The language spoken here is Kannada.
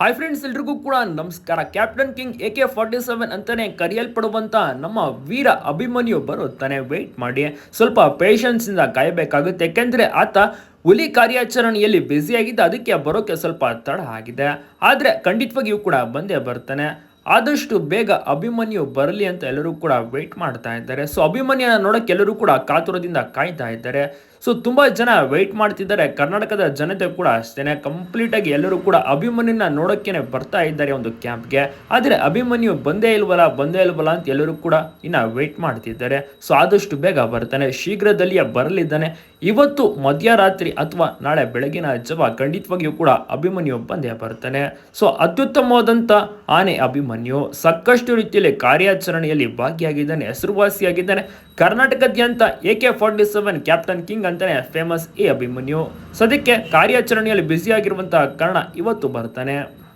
ಹಾಯ್ ಫ್ರೆಂಡ್ಸ್ ಎಲ್ರಿಗೂ ಕೂಡ ನಮಸ್ಕಾರ. Captain king A K forty seven ಅಂತಾನೆ ಕರೆಯಲ್ಪಡುವಂತ ನಮ್ಮ ವೀರ ಅಭಿಮನ್ಯು ಬರುತ್ತಾನೆ. ವೆಯ್ಟ್ ಮಾಡಿ. ಸ್ವಲ್ಪ ಪೇಷನ್ಸ್ ಇಂದ ಕಾಯಬೇಕಾಗುತ್ತೆ. ಯಾಕೆಂದರೆ ಆತ ಹುಲಿ ಕಾರ್ಯಾಚರಣೆಯಲ್ಲಿ ಬ್ಯುಸಿಯಾಗಿದ್ದು ಅದಕ್ಕೆ ಬರೋಕ್ಕೆ ಸ್ವಲ್ಪ ತಡ ಆಗಿದೆ. ಆದರೆ ಖಂಡಿತವಾಗಿಯೂ ಕೂಡ ಬಂದೇ ಬರ್ತಾನೆ. ಆದಷ್ಟು ಬೇಗ ಅಭಿಮನ್ಯು ಬರಲಿ ಅಂತ ಎಲ್ಲರೂ ಕೂಡ ವೆಯ್ಟ್ ಮಾಡ್ತಾ ಇದ್ದಾರೆ. ಸೊ ಅಭಿಮನ್ಯನ ನೋಡೋಕೆ ಎಲ್ಲರೂ ಕೂಡ ಕಾತುರದಿಂದ ಕಾಯ್ತಾ ಇದ್ದಾರೆ. ಸೊ ತುಂಬ ಜನ ವೆಯ್ಟ್ ಮಾಡ್ತಿದ್ದಾರೆ. ಕರ್ನಾಟಕದ ಜನತೆ ಕೂಡ ಅಷ್ಟೇ ಕಂಪ್ಲೀಟಾಗಿ ಎಲ್ಲರೂ ಕೂಡ ಅಭಿಮನ್ಯನ ನೋಡೋಕ್ಕೇನೆ ಬರ್ತಾ ಇದ್ದಾರೆ ಒಂದು ಕ್ಯಾಂಪ್ಗೆ ಆದರೆ ಅಭಿಮನ್ಯು ಬಂದೇ ಇಲ್ವಲ್ಲ ಬಂದೇ ಇಲ್ವಲ್ಲ ಅಂತ ಎಲ್ಲರೂ ಕೂಡ ಇನ್ನು ವೆಯ್ಟ್ ಮಾಡ್ತಿದ್ದಾರೆ. ಸೊ ಆದಷ್ಟು ಬೇಗ ಬರ್ತಾನೆ. ಶೀಘ್ರದಲ್ಲಿಯೇ ಬರಲಿದ್ದಾನೆ. ಇವತ್ತು ಮಧ್ಯರಾತ್ರಿ ಅಥವಾ ನಾಳೆ ಬೆಳಗಿನ ಜವ ಖಂಡಿತವಾಗಿಯೂ ಕೂಡ ಅಭಿಮನ್ಯು ಬಂದೇ ಬರ್ತಾನೆ ಸೊ ಅತ್ಯುತ್ತಮವಾದಂಥ ಆನೆ ಅಭಿಮನ್ಯು ಸಾಕಷ್ಟು ರೀತಿಯಲ್ಲಿ ಕಾರ್ಯಾಚರಣೆಯಲ್ಲಿ ಭಾಗಿಯಾಗಿದ್ದಾನೆ, ಹೆಸರುವಾಸಿಯಾಗಿದ್ದಾನೆ. ಕರ್ನಾಟಕದ್ಯಂತ A K forty seven captain king ಅಂತಾನೆ ಫೇಮಸ್ ಎ ಅಭಿಮನ್ಯು. ಸದ್ಯಕ್ಕೆ ಕಾರ್ಯಾಚರಣೆಯಲ್ಲಿ ಬ್ಯುಸಿಯಾಗಿರುವಂತಹ ಕಾರಣ ಇವತ್ತು ಬರ್ತಾನೆ.